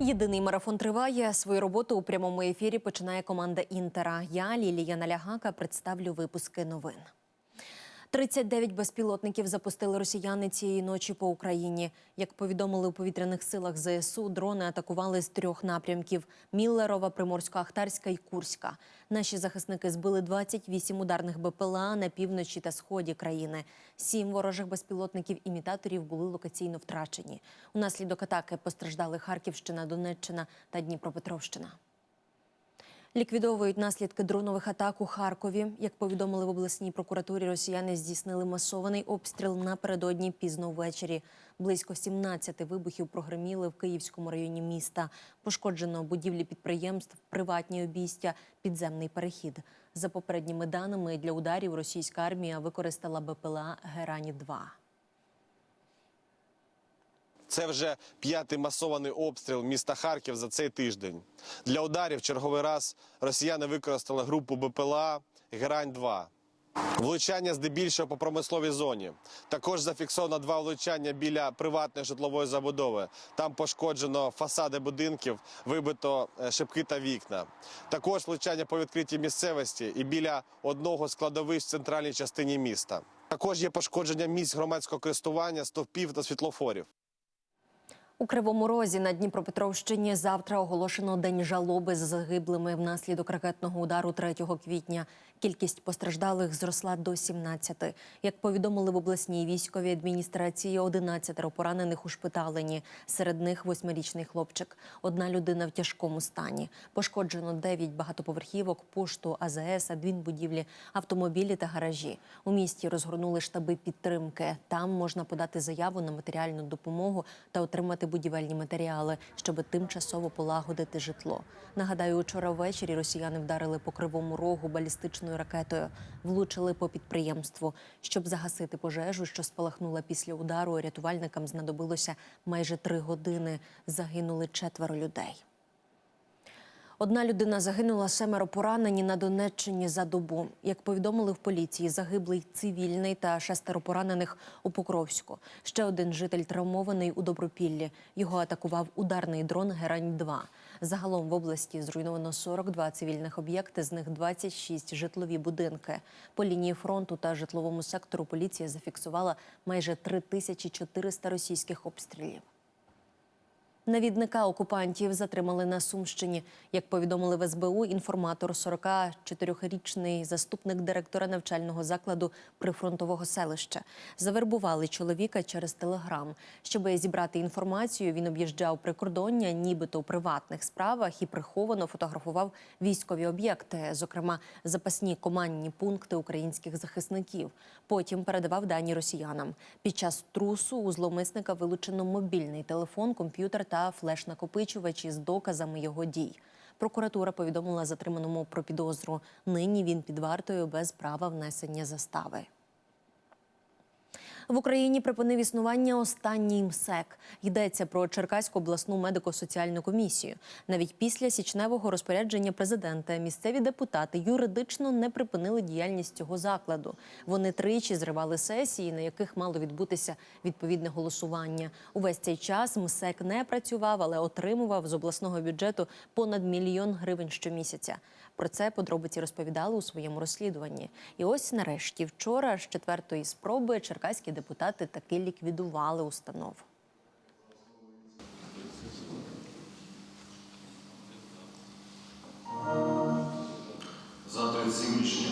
Єдиний марафон триває. Свою роботу у прямому ефірі починає команда Інтера. Я, Лілія Налягака, представлю випуски новин. 39 безпілотників запустили росіяни цієї ночі по Україні. Як повідомили у повітряних силах ЗСУ, дрони атакували з трьох напрямків: Міллерова, Приморсько-Ахтарська і Курська. Наші захисники збили 28 ударних БПЛА на півночі та сході країни. Сім ворожих безпілотників імітаторів були локаційно втрачені. Унаслідок атаки постраждали Харківщина, Донеччина та Дніпропетровщина. Ліквідовують наслідки дронових атак у Харкові. Як повідомили в обласній прокуратурі, росіяни здійснили масований обстріл напередодні пізно ввечері. Близько 17 вибухів прогреміли в Київському районі міста. Пошкоджено будівлі підприємств, приватні обійстя, підземний перехід. За попередніми даними для ударів російська армія використала БПЛА Герані 2 Це вже п'ятий масований обстріл міста Харків за цей тиждень. Для ударів черговий раз росіяни використали групу БПЛА Герань-2. Влучання здебільшого по промисловій зоні. Також зафіксовано два влучання біля приватної житлової забудови. Там пошкоджено фасади будинків, вибито е, шибки та вікна. Також влучання по відкритій місцевості і біля одного з кладовищ в центральній частині міста. Також є пошкодження місць громадського користування, стовпів та світлофорів. У Кривому Розі на Дніпропетровщині завтра оголошено день жалоби за загиблими внаслідок ракетного удару 3 квітня. Кількість постраждалих зросла до 17. Як повідомили в обласній військовій адміністрації, 11 поранених ушпиталені. Серед них восьмирічний хлопчик. Одна людина в тяжкому стані. Пошкоджено 9 багатоповерхівок, пошту, АЗС, адмінбудівлі, автомобілі та гаражі. У місті розгорнули штаби підтримки. Там можна подати заяву на матеріальну допомогу та отримати будівельні матеріали, щоб тимчасово полагодити житло. Нагадаю, учора ввечері росіяни вдарили по кривому рогу балістичною ракетою, влучили по підприємству. Щоб загасити пожежу, що спалахнула після удару, рятувальникам знадобилося майже три години. Загинули четверо людей. Одна людина загинула, семеро поранені на Донеччині за добу. Як повідомили в поліції, загиблий цивільний та шестеро поранених у Покровську. Ще один житель травмований у Добропіллі. Його атакував ударний дрон Герань-2. Загалом в області зруйновано 42 цивільних об'єкти, з них 26 житлові будинки. По лінії фронту та житловому сектору поліція зафіксувала майже 3400 російських обстрілів. Навідника окупантів затримали на Сумщині. Як повідомили в СБУ, інформатор 44-річний заступник директора навчального закладу прифронтового селища. Завербували чоловіка через телеграм. Щоб зібрати інформацію, він об'їжджав прикордоння, нібито у приватних справах, і приховано фотографував військові об'єкти, зокрема запасні командні пункти українських захисників. Потім передавав дані росіянам. Під час трусу у зловмисника вилучено мобільний телефон, комп'ютер та флеш-накопичувач з доказами його дій. Прокуратура повідомила затриманому про підозру. Нині він під вартою без права внесення застави. В Україні припинив існування останній МСЕК. Йдеться про Черкаську обласну медико-соціальну комісію. Навіть після січневого розпорядження президента місцеві депутати юридично не припинили діяльність цього закладу. Вони тричі зривали сесії, на яких мало відбутися відповідне голосування. Увесь цей час МСЕК не працював, але отримував з обласного бюджету понад мільйон гривень щомісяця. Про це подробиці розповідали у своєму розслідуванні. І ось нарешті, вчора, з четвертої спроби, черкаські депутати таки ліквідували установу. За 37 рішення.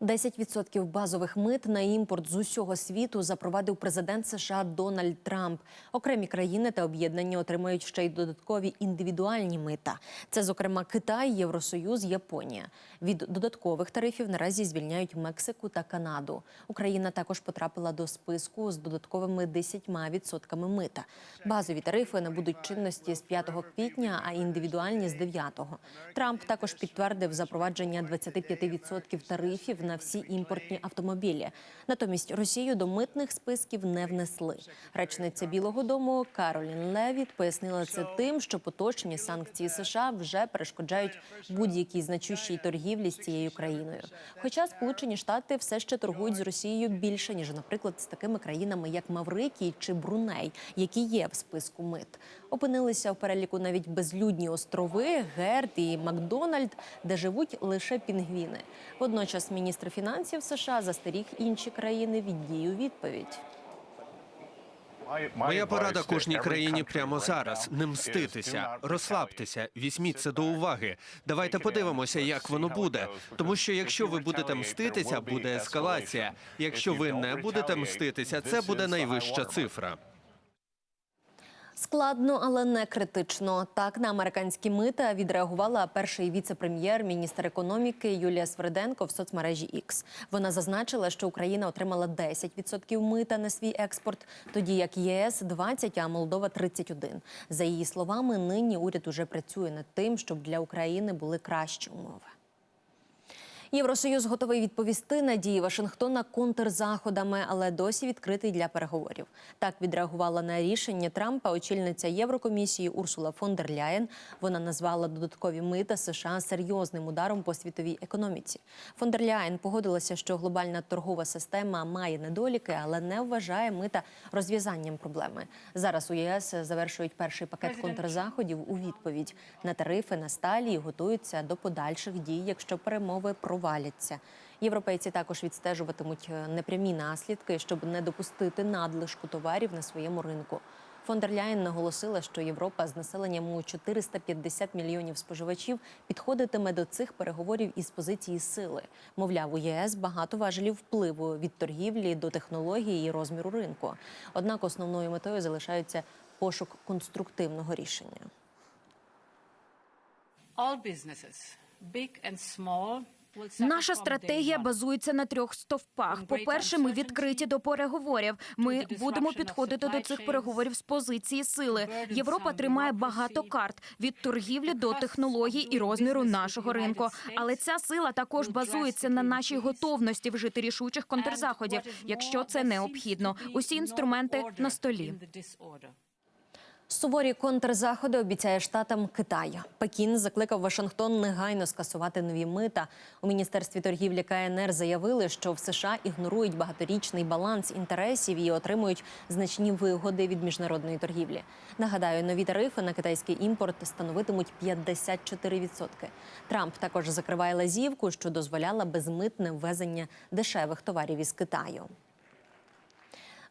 10% базових мит на імпорт з усього світу запровадив президент США Дональд Трамп. Окремі країни та об'єднання отримають ще й додаткові індивідуальні мита. Це, зокрема, Китай, Євросоюз, Японія. Від додаткових тарифів наразі звільняють Мексику та Канаду. Україна також потрапила до списку з додатковими 10% мита. Базові тарифи набудуть чинності з 5 квітня, а індивідуальні з 9. Трамп також підтвердив запровадження 25% тарифів на всі імпортні автомобілі. Натомість Росію до митних списків не внесли. Речниця Білого Дому Каролін Левіт пояснила це тим, що поточні санкції США вже перешкоджають будь-якій значущій торгівлі з цією країною. Хоча Сполучені Штати все ще торгують з Росією більше ніж, наприклад, з такими країнами, як Маврикій чи Бруней, які є в списку мит. Опинилися в переліку навіть безлюдні острови, Герд і Макдональд, де живуть лише пінгвіни. Водночас міністр фінансів США застеріг інші країни від дій у відповідь. Моя порада кожній країні прямо зараз не мститися, розслабтеся, візьміть це до уваги. Давайте подивимося, як воно буде. Тому що якщо ви будете мститися, буде ескалація. Якщо ви не будете мститися, це буде найвища цифра. Складно, але не критично. Так на американські мита відреагувала перший віце-прем'єр, міністр економіки Юлія Сверденко в соцмережі X. Вона зазначила, що Україна отримала 10% мита на свій експорт, тоді як ЄС 20, а Молдова 31. За її словами, нині уряд уже працює над тим, щоб для України були кращі умови. Євросоюз готовий відповісти на дії Вашингтона контрзаходами, але досі відкритий для переговорів. Так відреагувала на рішення Трампа очільниця Єврокомісії Урсула фон дер Ляєн. Вона назвала додаткові мита США серйозним ударом по світовій економіці. Фон дер Ляєн погодилася, що глобальна торгова система має недоліки, але не вважає мита розв'язанням проблеми. Зараз у ЄС завершують перший пакет контрзаходів у відповідь на тарифи на сталі і готуються до подальших дій, якщо перемови проваляться. Європейці також відстежуватимуть е, непрямі наслідки, щоб не допустити надлишку товарів на своєму ринку. Фон дер Ляєн наголосила, що Європа з населенням у 450 мільйонів споживачів підходитиме до цих переговорів із позиції сили. Мовляв, у ЄС багато важелів впливу від торгівлі до технології і розміру ринку. Однак основною метою залишається пошук конструктивного рішення. all businesses, big and small, Наша стратегія базується на трьох стовпах. По-перше, ми відкриті до переговорів. Ми будемо підходити до цих переговорів з позиції сили. Європа тримає багато карт від торгівлі до технологій і розміру нашого ринку. Але ця сила також базується на нашій готовності вжити рішучих контрзаходів, якщо це необхідно. Усі інструменти на столі. Суворі контрзаходи обіцяє штатам Китай. Пекін закликав Вашингтон негайно скасувати нові мита. У міністерстві торгівлі КНР заявили, що в США ігнорують багаторічний баланс інтересів і отримують значні вигоди від міжнародної торгівлі. Нагадаю, нові тарифи на китайський імпорт становитимуть 54%. Трамп також закриває лазівку, що дозволяла безмитне ввезення дешевих товарів із Китаю.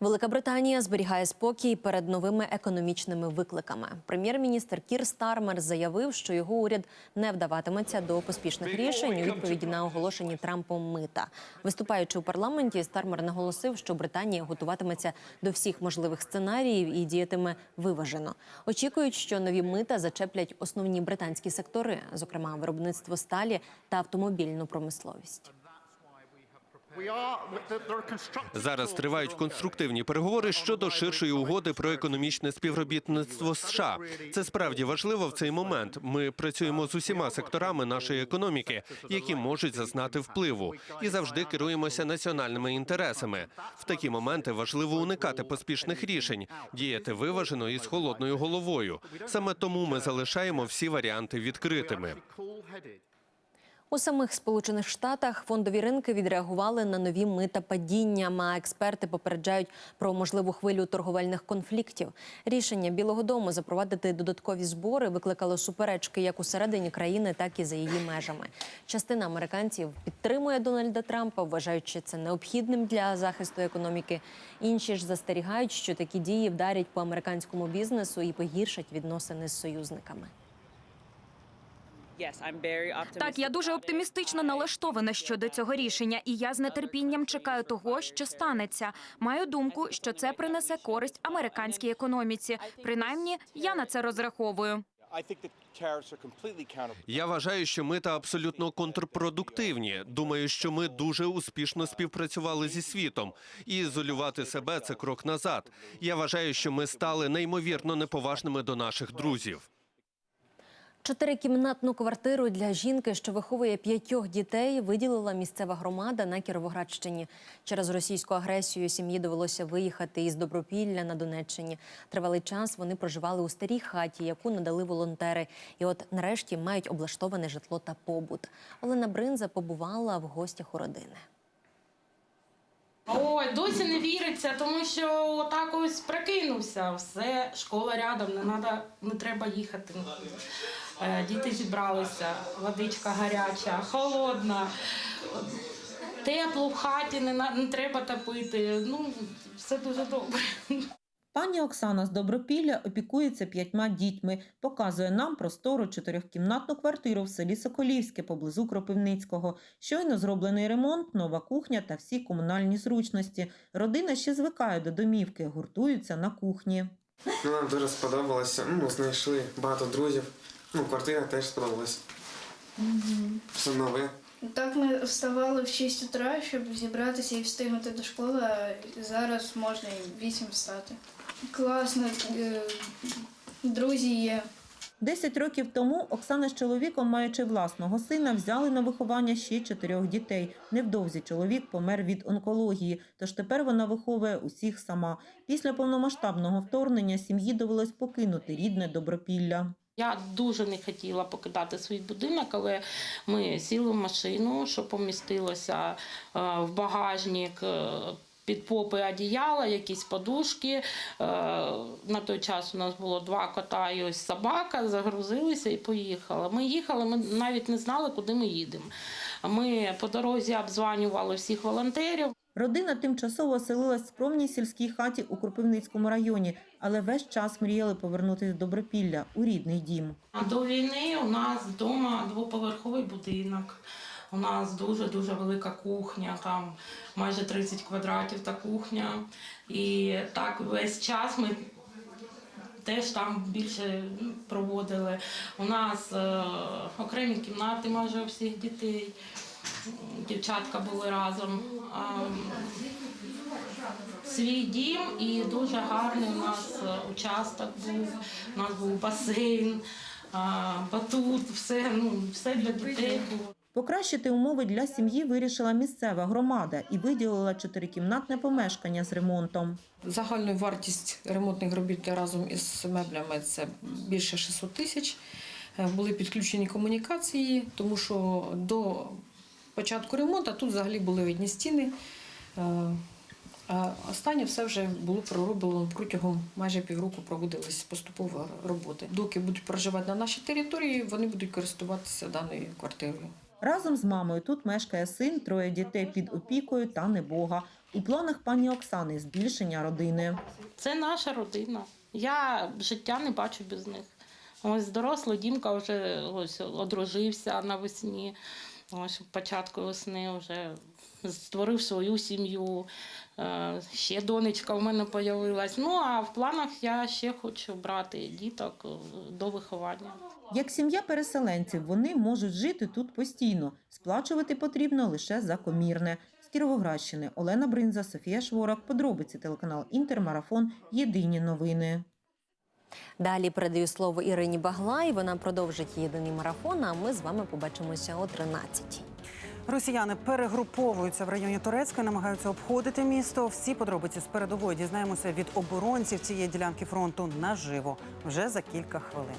Велика Британія зберігає спокій перед новими економічними викликами. Прем'єр-міністр Кір Стармер заявив, що його уряд не вдаватиметься до поспішних рішень у відповіді на оголошені Трампом мита. Виступаючи у парламенті, Стармер наголосив, що Британія готуватиметься до всіх можливих сценаріїв і діятиме виважено. Очікують, що нові мита зачеплять основні британські сектори, зокрема виробництво сталі та автомобільну промисловість. Зараз тривають конструктивні переговори щодо ширшої угоди про економічне співробітництво США. Це справді важливо в цей момент. Ми працюємо з усіма секторами нашої економіки, які можуть зазнати впливу, і завжди керуємося національними інтересами. В такі моменти важливо уникати поспішних рішень, діяти виважено і з холодною головою. Саме тому ми залишаємо всі варіанти відкритими. У самих Сполучених Штатах фондові ринки відреагували на нові мита падінням, а експерти попереджають про можливу хвилю торговельних конфліктів. Рішення Білого Дому запровадити додаткові збори викликало суперечки як усередині країни, так і за її межами. Частина американців підтримує Дональда Трампа, вважаючи це необхідним для захисту економіки. Інші ж застерігають, що такі дії вдарять по американському бізнесу і погіршать відносини з союзниками. Так, я дуже оптимістично налаштована щодо цього рішення, і я з нетерпінням чекаю того, що станеться. Маю думку, що це принесе користь американській економіці. Принаймні, я на це розраховую. Я вважаю, що мита абсолютно контрпродуктивні. Думаю, що ми дуже успішно співпрацювали зі світом, і ізолювати себе це крок назад. Я вважаю, що ми стали неймовірно неповажними до наших друзів. Чотирикімнатну квартиру для жінки, що виховує п'ятьох дітей, виділила місцева громада на Кіровоградщині. Через російську агресію сім'ї довелося виїхати із Добропілля на Донеччині. Тривалий час вони проживали у старій хаті, яку надали волонтери. І от нарешті мають облаштоване житло та побут. Олена Бринза побувала в гостях у родини. Ой, досі не віриться, тому що отак ось прокинувся. Все, школа рядом, не надо, не треба їхати. Е, Діти зібралися, водичка гаряча, холодна, тепло в хаті, не, не треба топити. Ну, все дуже добре. Пані Оксана з Добропілля опікується п'ятьма дітьми, показує нам простору чотирьохкімнатну квартиру в селі Соколівське поблизу Кропивницького. Щойно зроблений ремонт, нова кухня та всі комунальні зручності. Родина ще звикає до домівки, гуртуються на кухні. Ну, нам дуже сподобалося. Ну, знайшли багато друзів. Ну, квартира теж сподобалась. Все нове. Так ми вставали в 6 утра, щоб зібратися і встигнути до школи, а зараз можна і в 8 встати. Класно, е, друзі є. Десять років тому Оксана з чоловіком, маючи власного сина, взяли на виховання ще чотирьох дітей. Невдовзі чоловік помер від онкології, тож тепер вона виховує усіх сама. Після повномасштабного вторгнення сім'ї довелось покинути рідне Добропілля. Я дуже не хотіла покидати свій будинок, але ми сіли в машину, що помістилося е, в багажник. е, Під попи одіяла, якісь подушки. Е, На той час у нас було два кота і ось собака, загрузилися і поїхали. Ми їхали, ми навіть не знали, куди ми їдемо. Ми по дорозі обзванювали всіх волонтерів. Родина тимчасово оселилась в скромній сільській хаті у Кропивницькому районі, але весь час мріяли повернутися до Добропілля у рідний дім. До війни у нас вдома двоповерховий будинок. У нас дуже-дуже велика кухня, там майже 30 квадратів та кухня. І так весь час ми теж там більше проводили. У нас е, окремі кімнати майже у всіх дітей. Дівчатка були разом. Свій дім і дуже гарний у нас е, участок був. У нас був басейн, батут, все, ну, все для дітей було. Покращити умови для сім'ї вирішила місцева громада і виділила чотирикімнатне помешкання з ремонтом. Загальна вартість ремонтних робіт разом із меблями це більше 600 тисяч. Е, Були підключені комунікації, тому що до початку ремонту тут взагалі були одні стіни. Е, А останнє все вже було пророблено протягом майже півроку проводились поступово роботи. Доки будуть проживати на нашій території, вони будуть користуватися даною квартирою. Разом з мамою тут мешкає син, троє дітей під опікою та небога. У планах пані Оксани збільшення родини. Це наша родина. Я життя не бачу без них. Ось дорослий Дімка вже ось одружився навесні. Ось початку весни вже створив свою сім'ю. Е, Ще донечка в мене з'явилась. Ну а в планах я ще хочу брати діток е, до виховання. Як сім'я переселенців, вони можуть жити тут постійно. Сплачувати потрібно лише за комірне. З Кіровоградщини Олена Бринза, Софія Шворак. Подробиці телеканал Інтермарафон. Єдині новини. Далі передаю слово Ірині Баглай. Вона продовжить єдиний марафон. А ми з вами побачимося о 13-й. Росіяни перегруповуються в районі Турецької, намагаються обходити місто. Всі подробиці з передової дізнаємося від оборонців цієї ділянки фронту наживо вже за кілька хвилин.